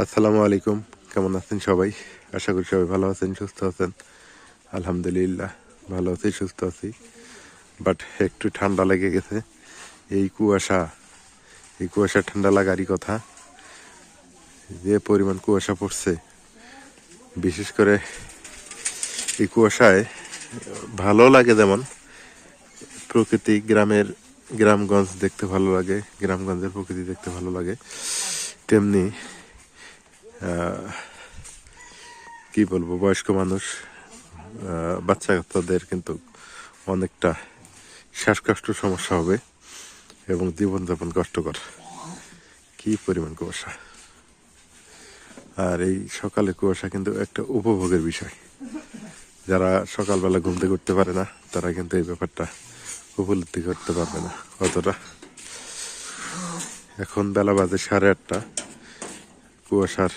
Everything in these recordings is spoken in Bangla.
আসসালামু আলাইকুম। কেমন আছেন সবাই? আশা করি সবাই ভালো আছেন, সুস্থ আছেন। আলহামদুলিল্লাহ, ভালো আছি, সুস্থ আছি। বাট একটু ঠান্ডা লেগে গেছে। এই কুয়াশা এই কুয়াশা ঠান্ডা লাগারই কথা। যে পরিমাণ কুয়াশা পড়ছে, বিশেষ করে এই কুয়াশায় ভালো লাগে যেমন। প্রকৃতি গ্রামের গ্রামগঞ্জ দেখতে ভালো লাগে, গ্রামগঞ্জের প্রকৃতি দেখতে ভালো লাগে। তেমনি কি বলব, বয়স্ক মানুষ বাচ্চা কাচ্চাদের কিন্তু অনেকটা শ্বাসকষ্ট সমস্যা হবে এবং জীবনযাপন কষ্টকর। কি পরিমাণ কুয়াশা। আর এই সকালে কুয়াশা কিন্তু একটা উপভোগের বিষয়। যারা সকালবেলা ঘুম থেকে উঠতে পারে না, তারা কিন্তু এই ব্যাপারটা উপলব্ধি করতে পারবে না অতটা। এখন বেলা বাজে সাড়ে আটটা। কুয়াশার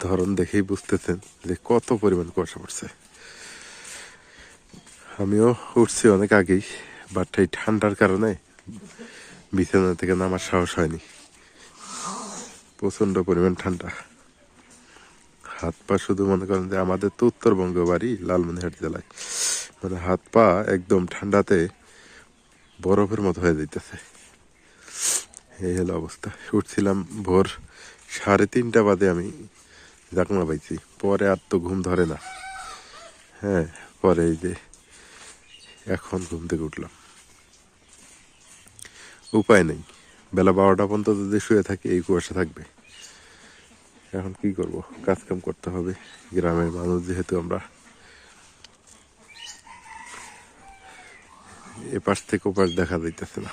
ধরন দেখেই বুঝতেছেন যে কত পরিমাণ কুয়াশা পড়ছে। আমিও উঠছি অনেক আগেই বাট এই ঠান্ডার কারণে বিছানা থেকে নামার সাহস হয়নি। প্রচণ্ড পরিমাণ ঠান্ডা। হাত পা শুধু মনে করেন যে আমাদের তো উত্তরবঙ্গ বাড়ি লালমনিহাট জেলায়। মানে হাত পা একদম ঠান্ডাতে বরফের মতো হয়ে যাইতেছে। এই হলো অবস্থা। উঠছিলাম ভোর সাড়ে তিনটা বাদে আমি জাকমা পাইছি পরে আর তো ঘুম ধরে না। হ্যাঁ পরে এই যে এখন ঘুম থেকে উঠলাম। উপায় নেই, বেলা বারোটা পর্যন্ত যদি শুয়ে থাকি, এই কুয়াশা থাকবে। এখন কি করব কাজ কাম করতে হবে। গ্রামের মানুষ যেহেতু আমরা, এপাশ থেকে ওপাশ দেখা যাইতেছে না।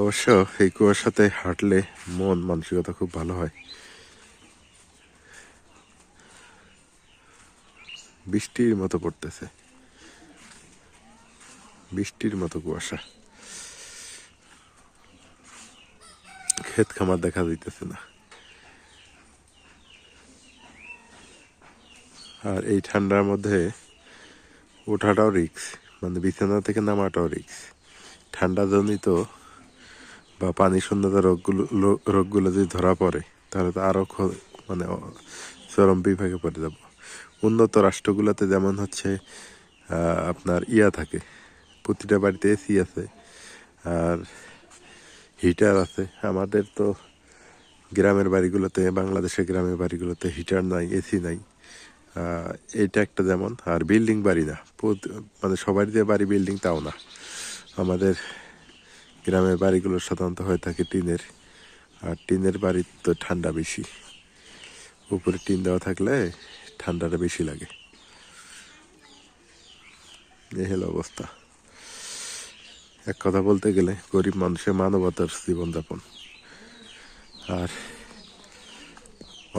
অবশ্য এই কুয়াশাতে হাঁটলে মন মানসিকতা খুব ভালো হয়। বৃষ্টির মতো পড়তেছে। বৃষ্টির মতো কুয়াশা। ক্ষেত খামার দেখা যাইতেছে না। আর এই ঠান্ডার মধ্যে ওঠাটাও রিক্স মানে বিছানা থেকে নামাটাও রিক্স ঠান্ডা জনিত বা পানি শূন্যতা রোগগুলো রোগগুলো যদি ধরা পড়ে, তাহলে তো আরও মানে চরম বিভাগে পড়ে যাব। উন্নত রাষ্ট্রগুলোতে যেমন হচ্ছে আপনার ইয়া থাকে, প্রতিটা বাড়িতে এসি আছে, আর হিটার আছে। আমাদের তো গ্রামের বাড়িগুলোতে, বাংলাদেশের গ্রামের বাড়িগুলোতে হিটার নাই এসি নাই। এটা একটা যেমন, আর বিল্ডিং বাড়ি না। মানে সবারই যে বাড়ি বিল্ডিং তাও না। আমাদের গ্রামের বাড়িগুলো সাধারণত হয়ে থাকে টিনের, আর টিনের বাড়ির তো ঠান্ডা বেশি। উপরে টিন দেওয়া থাকলে ঠান্ডাটা বেশি লাগে। এই হলো অবস্থা। এক কথা বলতে গেলে গরিব মানুষের মানবতার জীবনযাপন। আর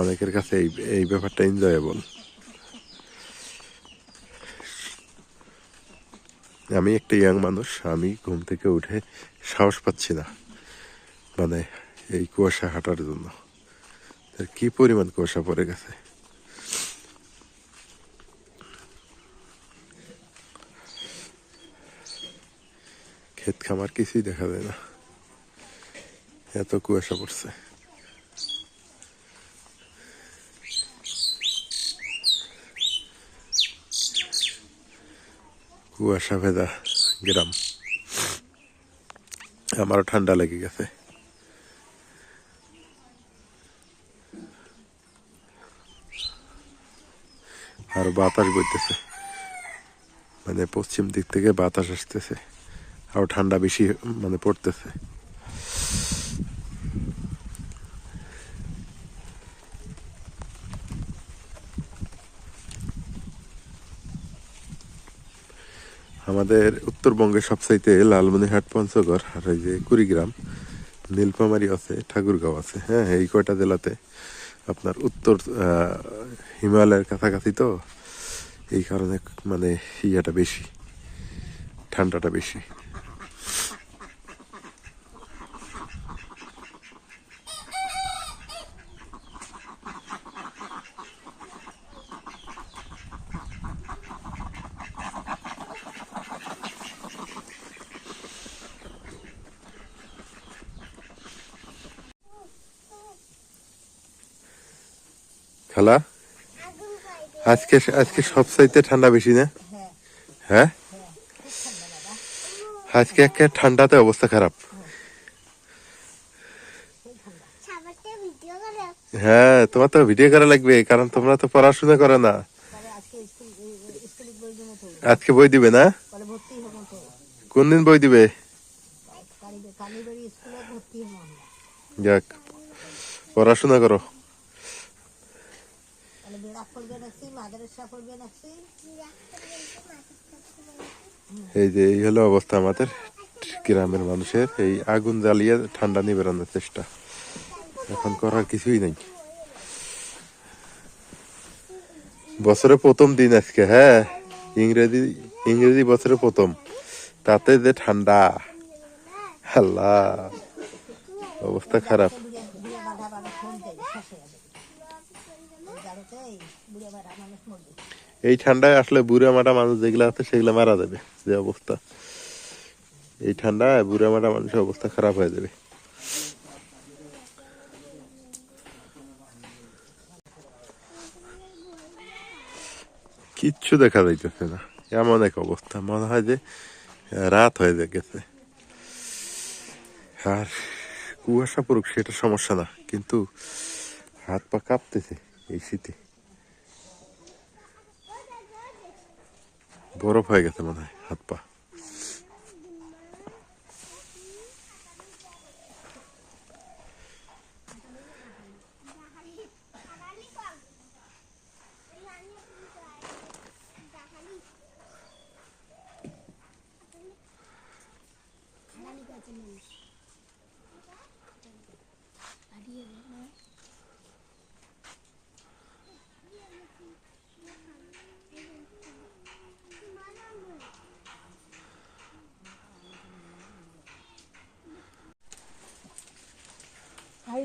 অনেকের কাছে এই এই ব্যাপারটা এনজয়েবল আমি একটা ইয়াং মানুষ, আমি ঘুম থেকে উঠে সাহস পাচ্ছি না মানে এই কুয়াশা হাঁটার জন্য। কি পরিমাণ কুয়াশা পড়ে গেছে? ক্ষেত খামার কিছুই দেখা যায় না। এত কুয়াশা পড়ছে। কুয়াশা ভেদা গ্রাম। আমারও ঠান্ডা লেগে গেছে। আর বাতাস বইতেছে। মানে পশ্চিম দিক থেকে বাতাস আসতেছে। আরও ঠান্ডা বেশি মানে পড়তেছে। আমাদের উত্তরবঙ্গের সবচাইতে লালমনিরহাট পঞ্চগড় আর এই যে কুড়িগ্রাম, নীলফামারী আছে, ঠাকুরগাঁও আছে। হ্যাঁ এই কয়টা জেলাতে আপনার উত্তর হিমালয়ের কাছাকাছি তো? এই কারণে মানে ইয়াটা বেশি, ঠান্ডাটা বেশি। খালা? আজকে আজকে সব চাইতে ঠান্ডা বেশি না? হ্যাঁ? আজকে একে ঠান্ডাতে অবস্থা খারাপ। হ্যাঁ তোমার তো ভিডিও করা লাগবে, কারণ তোমরা তো পড়াশোনা করে না। আজকে বই দেবো না? কোন দিন বই দিবে? যাক, পড়াশোনা করো তাহলে বেড়া পড়বে নাকি মাদ্রাসা পড়বে নাকি এই যে এই হলো অবস্থা আমাদের গ্রামের মানুষের। এই আগুন জ্বালিয়ে ঠান্ডা নিবেড়ানোর চেষ্টা। এখন করার কিছুই নাই। বছরের প্রথম দিন আজকে হ্যাঁ? ইংরেজি ইংরেজি বছরের প্রথম। তাতে যে ঠান্ডা। আল্লাহ অবস্থা খারাপ বুড়ে বুড়ে বাধা মানুষ মরবে শেষ হয়ে যাবে জানোতে বুড়ে বাধা মানুষ মরবে এই ঠান্ডায় আসলে বুড়া মাটা মানুষ যেগুলো আছে সেগুলো মারা যাবে, যে অবস্থা। এই ঠান্ডায় বুড়া মাটা মানুষের অবস্থা খারাপ হয়ে যাবে। কিচ্ছু দেখা যাইতেছে না। এমন এক অবস্থা। মনে হয় যে রাত হয়ে গেছে। আর কুয়াশা পড়ুক সেটা সমস্যা না, কিন্তু হাত পা কাঁপতেছে এই শীতে। বরফ হয়ে গেছে মনে হয় হাত পা।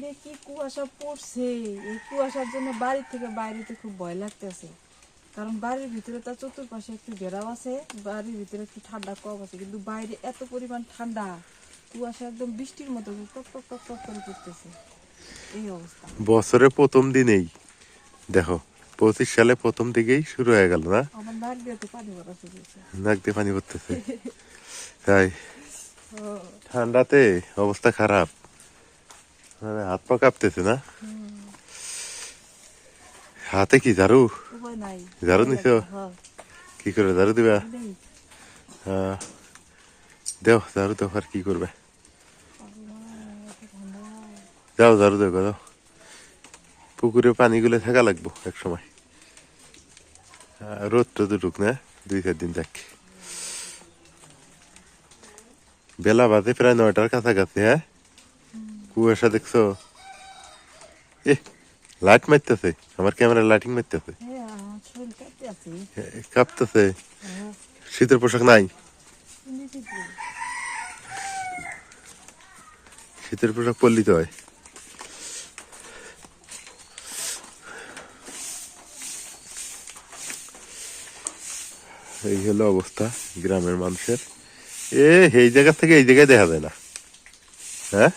বাইরে কি কুয়াশা পড়ছে? এই কুয়াশার জন্য বাড়ি থেকে বাইরেতে খুব ভয় লাগতেছে। কারণ বাড়ির ভিতরে তার চতুর্পাশে একটু ঘেরাও আছে বাড়ির ভিতরে একটু ঠান্ডা কম আছে কিন্তু বাইরে এত পরিমাণ ঠান্ডা কুয়াশা একদম বৃষ্টির মতো টক টক টক টক করে পড়তেছে। এই অবস্থা। বছরের প্রথম দিনেই দেখো পঁচিশ সালে প্রথম দিকেই শুরু হয়ে গেল না? নাক দিয়ে পানি পড়তেছে তাই ঠান্ডাতে অবস্থা খারাপ। মানে হাত পা কাঁপতেছে না হাতে কি ঝাড়ু ঝাড়ু নিছো কি করে ঝাড়ু দিবা। হ্যাঁ দেও ঝাড়ু দেও আর কি করবে যাও ঝাড়ু দেও যাও পুকুরে পানিগুলো থাকা লাগবো এক সময় রোদ তো দুটুক না দুই চার দিন যাক বেলা বাজে প্রায় নয়টার কাছাকাছি হ্যাঁ কুয়াশা দেখছ? এ লাইট মারতেছে। আমার ক্যামেরা লাইটিং মারতেছে। কাঁপতেছে। শীতের পোশাক নাই। শীতের পোশাক পরলি তো হয়। এই হলো অবস্থা গ্রামের মানুষের। এ এই জায়গা থেকে এই জায়গায় দেখা যায় না। হ্যাঁ?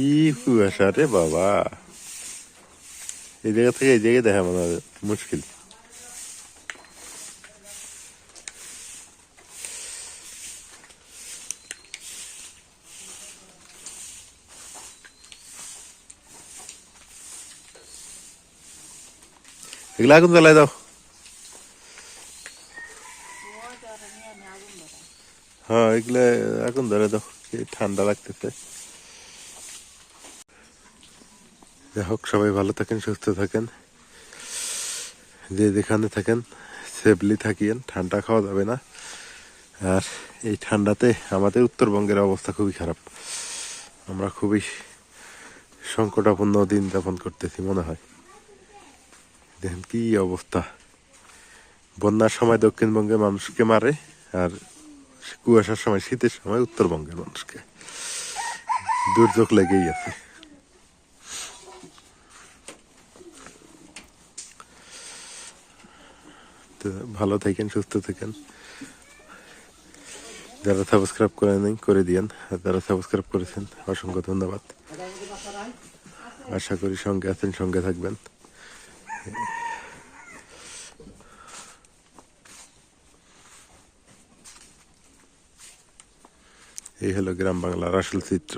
কি কুয়াশা রে বাবা এই জায়গা থেকে এই জায়গায় দেখা মনে হয় মুশকিল এগুলো আগুন জ্বালাই দাও হ্যাঁ এগুলো আগুন ধরে দাও কি ঠান্ডা লাগতেছে যাই হোক, সবাই ভালো থাকেন, সুস্থ থাকেন। যে যেখানে থাকেন সেফলি থাকিয়েন, ঠান্ডা খাওয়া যাবে না। আর এই ঠান্ডাতে আমাদের উত্তরবঙ্গের অবস্থা খুবই খারাপ। আমরা খুবই সংকটাপন্ন দিন যাপন করতেছি, মনে হয়। দেখেন কি অবস্থা। বন্যার সময় দক্ষিণবঙ্গের মানুষকে মারে, আর কুয়াশার সময়, শীতের সময় উত্তরবঙ্গের মানুষকে। দুর্যোগ লেগেই আছে। তো ভালো থাকেন, সুস্থ থাকেন। যারা সাবস্ক্রাইব করে নেই করে দিয়েন। আর যারা সাবস্ক্রাইব করেছেন, অসংখ্য ধন্যবাদ। আশা করি সঙ্গে আছেন, সঙ্গে থাকবেন। এই হলো গ্রাম বাংলার আসল চিত্র।